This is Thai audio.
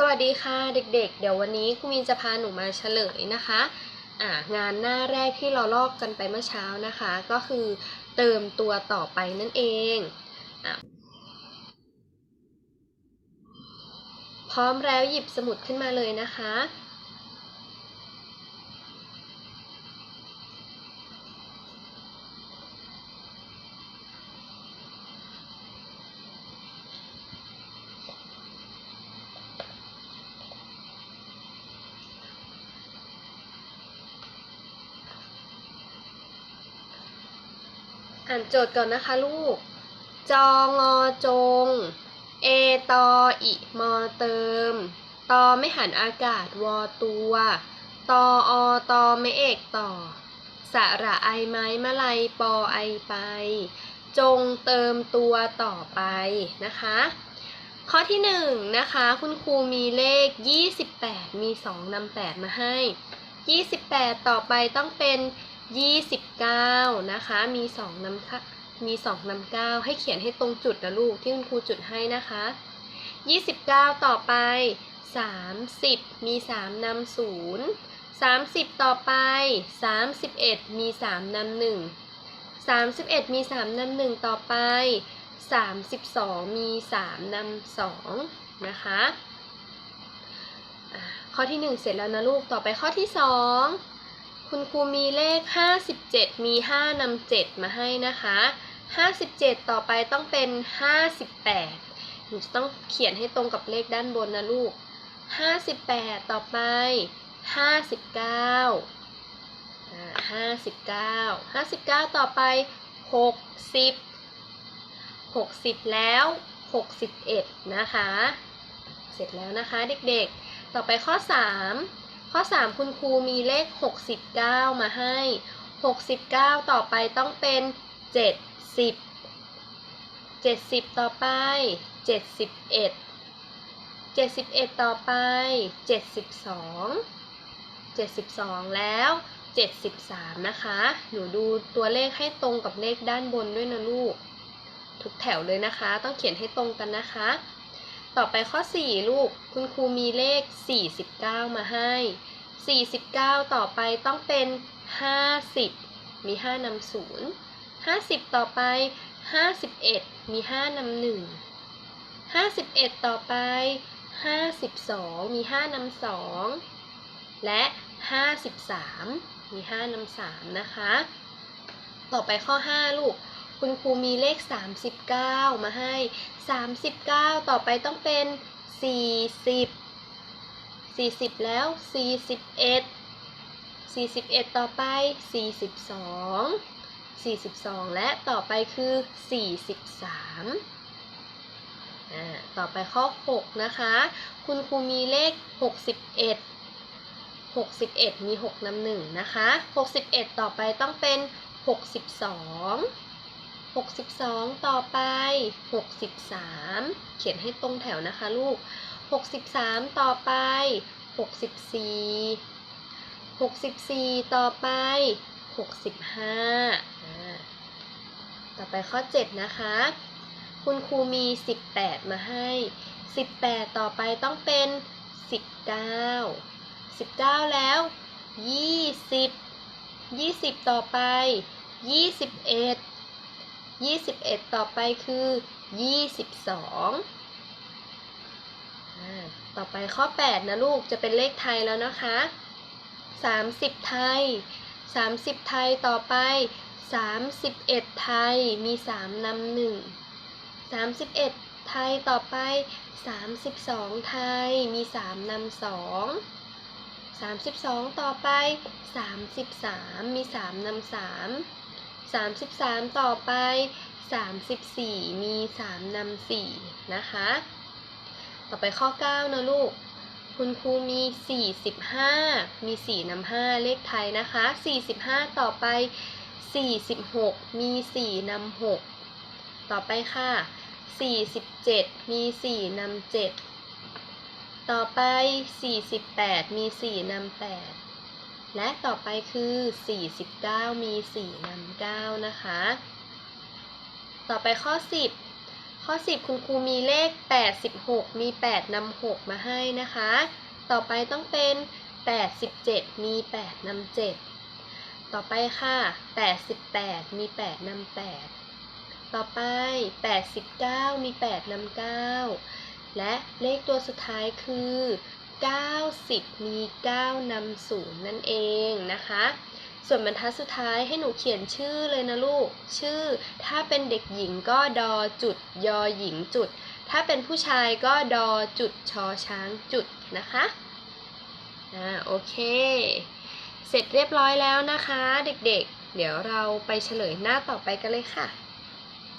สวัสดีค่ะเด็กๆ เดี๋ยววันนี้ครูมีนจะพาหนูมาเฉลยนะคะอ่างานหน้าแรกที่เราลอกกันไปเมื่อเช้านะคะ ก็คือเติมตัวต่อไปนั่นเองอพร้อมแล้วหยิบสมุดขึ้นมาเลยนะคะ อ่านโจทย์ก่อนนะคะลูก จองอจง เอตออิมอเติม ตอไม่หันอากาศวอตัว ตออตอไม่เอกต่อ สระไอไม้มะไลยปอไอไป จงเติมตัวต่อไปนะคะ ข้อที่หนึ่งนะคะคุณครูมีเลข 28 มี 2นำ8มาให้ 28 ต่อไปต้องเป็น 29 นะคะ มี2นำค่ะมี2นำ9ให้เขียนให้ตรงจุดนะลูกที่คุณครูจุดให้นะคะ 29 ต่อไป 30 มี 3นำ0 30 ต่อไป 31 มี 3นำ1 31 มี 3นำ1ต่อไป 32 มี 3นำ2นะคะอะข้อที่ 1 เสร็จแล้วนะลูกต่อไปข้อที่ 2 คุณครูมีเลข 57 มี 5นำ7มาให้นะคะ 57 ต่อไปต้องเป็น 58หนูจะต้องเขียนให้ตรงกับเลขด้านบนนะลูก 58 ต่อไป 59 59 59 ต่อไป 60 60 แล้ว 61 นะคะ เสร็จแล้วนะคะเด็กๆ ต่อไปข้อ 3 ข้อ 3 คุณครูมีเลข 69 มาให้ 69 ต่อไปต้องเป็น 70 70 ต่อไป 71 71 ต่อไป 72 72 แล้ว 73 นะคะ หนูดูตัวเลขให้ตรงกับเลขด้านบนด้วยนะลูก ทุกแถวเลยนะคะ ต้องเขียนให้ตรงกันนะคะ ต่อไปข้อ 4 ลูก คุณครูมีเลข 49 มาให้ 49 ต่อไปต้องเป็น 50 มี 5นำ0 50 ต่อไป 51 มี 5นำ1 51 ต่อไป 52 มี 5นำ2 และ 53 มี 5นำ3นะคะ ต่อไปข้อ 5 ลูก คุณครูมีเลข 39 มาให้ 39 ต่อไปต้องเป็น 40 40 แล้ว 41 41 ต่อไป 42 42 และต่อไปคือ 43อ่าต่อไปข้อ 6 นะคะ คุณครูมีเลข 61 61 มี 6นำหนึ่งนะคะ 61 ต่อไปต้องเป็น 62 62 ต่อไป 63 เขียนให้ตรงแถวนะคะลูก 63 ต่อไป 64 64 ต่อไป 65 ต่อไปข้อ 7 นะคะ คุณครูมี 18 มาให้ 18 ต่อไปต้องเป็น 19 19 แล้ว 20 20 ต่อไป 21 21 ต่อไปคือ 22อต่อไปข้อ 8 นะลูกจะเป็นเลขไทยแล้วนะคะ 30 ไทย 30 ไทยต่อไป 31 ไทยมี 3นำหนึ่ง31 ไทยต่อไป 32 ไทยมี 3นำสอง32 ต่อไป 33 มี 3นำสาม 33 ต่อไป 34 มี 3นำสี่นะคะ ต่อไปข้อ 9 นะลูก คุณครูมี 45 มี 4นำ5เลขไทยนะคะ 45 ต่อไป 46 มี 4นำ6ต่อไปค่ะ 47 มี 4นำ7ต่อไป 48 มี 4นำ8 และต่อไปคือ 49 มี 4นำ9นะคะ ต่อไปข้อ 10 ข้อ 10 คุณครูมีเลข 86 มี 8นำ6มาให้นะคะ ต่อไปต้องเป็น 87 มี 8นำ7ต่อไปค่ะ 88 มี 8นำ8ต่อไป 89 มี 8นำ9และเลขตัวสุดท้ายคือ 90 มี 9นำ0นั่นเองนะคะ ส่วนบรรทัดสุดท้ายให้หนูเขียนชื่อเลยนะลูก ชื่อ ถ้าเป็นเด็กหญิงก็ดอจุดยอหญิงจุด ถ้าเป็นผู้ชายก็ดอจุดชอช้างจุดนะคะอ่าโอเค เสร็จเรียบร้อยแล้วนะคะ เด็กๆเดี๋ยวเราไปเฉลยหน้าต่อไปกันเลยค่ะ